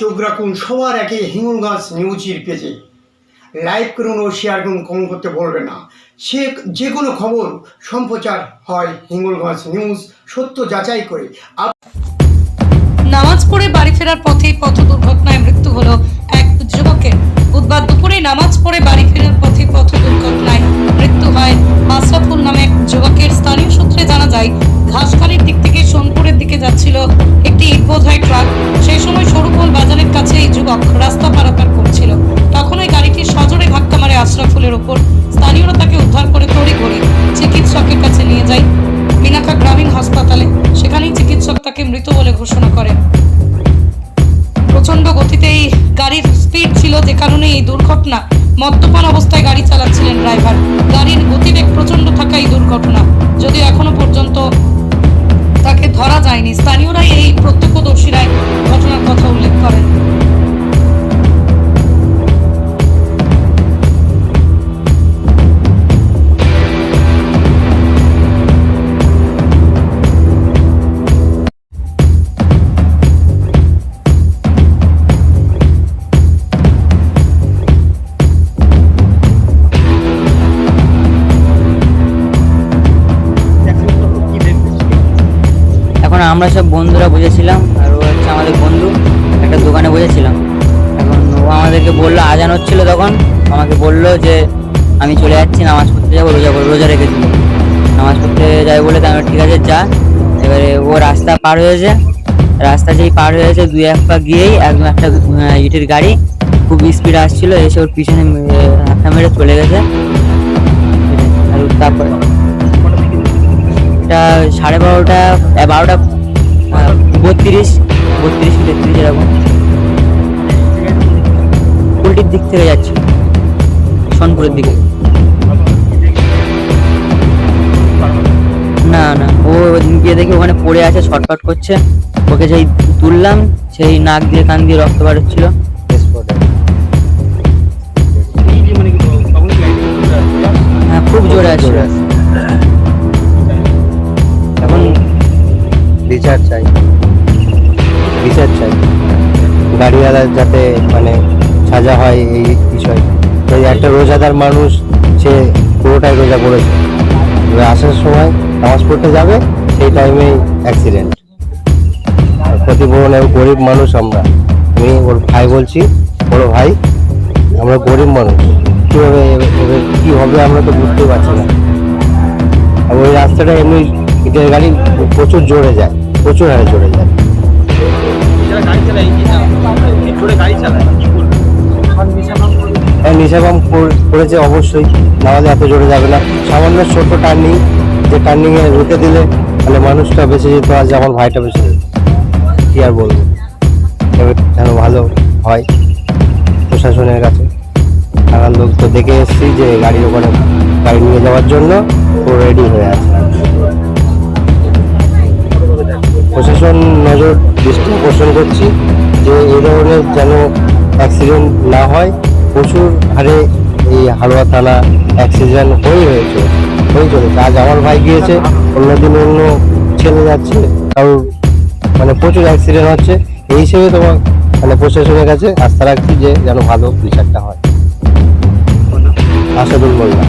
চোখ রাখুন, সবার একে হিঙ্গলগাছ নিউজের পেজে। লাইক করুন ও শেয়ার করুন কমেন্ট করতে বলবেন না। সে যে কোনো খবর সম্প্রচার হয় হিঙ্গলগাছ নিউজ, সত্য যাচাই করে। নামাজ পড়ে বাড়ি ফেরার পথে পথ দুর্ঘটনায় মৃত্যু হলো এক যুবকের। বুধবার দুপুরে নামাজ পড়ে বাড়ি ফেরার পথে পথ দুর্ঘটনায় মৃত্যু হয় মাসরাফুল নামে এক যুবকের। স্থানীয় সূত্রে জানা যায়, ঘাসখালির দিক থেকে সোনপুরের দিকে যাচ্ছিল একটি বোধহয় ট্রাক। সেই সময় যুবক রাস্তা পারাপার করছিল। তখনই গাড়িটি সজোরে ধাক্কা মারে আশরাফুলের ওপর স্থানীয়রা তাকে উদ্ধার করে তড়িঘড়ি চিকিৎসকের কাছে নিয়ে যায় মিনাকা গ্রামীণ হাসপাতালে। সেখানেই চিকিৎসক তাকে মৃত বলে ঘোষণা করেন। প্রচণ্ড গতিতে এই গাড়ির স্পিড ছিল যে কারণে এই দুর্ঘটনা। মদ্যপান অবস্থায় গাড়ি চালাচ্ছিলেন ড্রাইভার। গাড়ির গতিবেগ প্রচণ্ড থাকা এই দুর্ঘটনা। যদিও এখনও পর্যন্ত তাকে ধরা যায়নি। স্থানীয়রাই এই প্রত্যক্ষদর্শীরাই ঘটনার কথা উল্লেখ করেন। আমরা সব বন্ধুরা বুঝেছিলাম আর ও হচ্ছে আমাদের বন্ধু, একটা দোকানে বুঝেছিলাম এখন ও আমাদেরকে বলল, আজান হচ্ছিল তখন, আমাকে বলল যে, আমি চলে যাচ্ছি, নামাজ পড়তে যাব, রোজা রোজা রেখে দিব। নামাজ পড়তে যাই বলে তো ঠিক আছে, যা। এবারে ও রাস্তা পার হয়েছে, রাস্তা যেই পার হয়েছে, দুই এক পা গিয়েই একদম একটা ইটের গাড়ি খুব স্পিড আসছিল, এসে ওর পিছনে হাতটা মেরে চলে গেছে। আর তারপরে, এটা সাড়ে বারোটা বারোটা বত্রিশ বত্রিশ তেত্রিশ এরকম। উল্টির দিক থেকে যাচ্ছে, সোনপুরের দিকে। না না, ও গিয়ে দেখি ওখানে পড়ে আছে ছটফট করছে। ওকে যেই তুললাম, সেই নাক দিয়ে কান দিয়ে রক্ত বাড়ছিল হ্যাঁ খুব জোরে আসছিল এখন বিচার চাই। বিচার চাই গাড়িওয়ালার যাতে মানে সাজা হয় এই বিষয়। এই একটা রোজাদার মানুষ, সে পুরোটাই রোজা করেছে এবার আসার সময় নামাজ পড়তে যাবে, সেই টাইমেই অ্যাক্সিডেন্ট ক্ষতিপূরণ এবং গরিব মানুষ আমরা। আমি ওর ভাই বলছি, বড় ভাই, আমরা গরিব মানুষ। কীভাবে কী হবে আমরা তো বুঝতেই পারছি না। আর ওই রাস্তাটা এমনি গাড়ি প্রচুর জোরে যায়, প্রচুর হারে জোরে যায়। নিশাবাম করেছে অবশ্যই নাহলে এত জোরে যাবে না। সামান্য ছোট টার্নিং যে টার্নিং এ রুটে দিলে তাহলে মানুষটা বেঁচে যেত, আজ আমার ভাইটা বেঁচে যেত। কি আর বলব? তবে যেন ভালো হয় প্রশাসনের কাছে। থানার লোক তো দেখে এসেছি যে গাড়ির ওখানে গাড়ি নিয়ে যাওয়ার জন্য ও রেডি হয়ে আছে। প্রশাসন নজর দৃষ্টি আকর্ষণ করছি যে এই ধরনের যেন অ্যাক্সিডেন্ট না হয়। প্রচুর হারে এই হালুয়া থানা অ্যাক্সিডেন্ট হয়ে হয়েছে হয়ে চলেছে। আজ আমার ভাই গিয়েছে, অন্যদিন অন্য ছেলে যাচ্ছে কারণ মানে প্রচুর অ্যাক্সিডেন্ট হচ্ছে। এই হিসেবে তোমার মানে প্রশাসনের কাছে আস্থা রাখছি যে যেন ভালো বিচারটা হয়। আসাদুল মোল্লা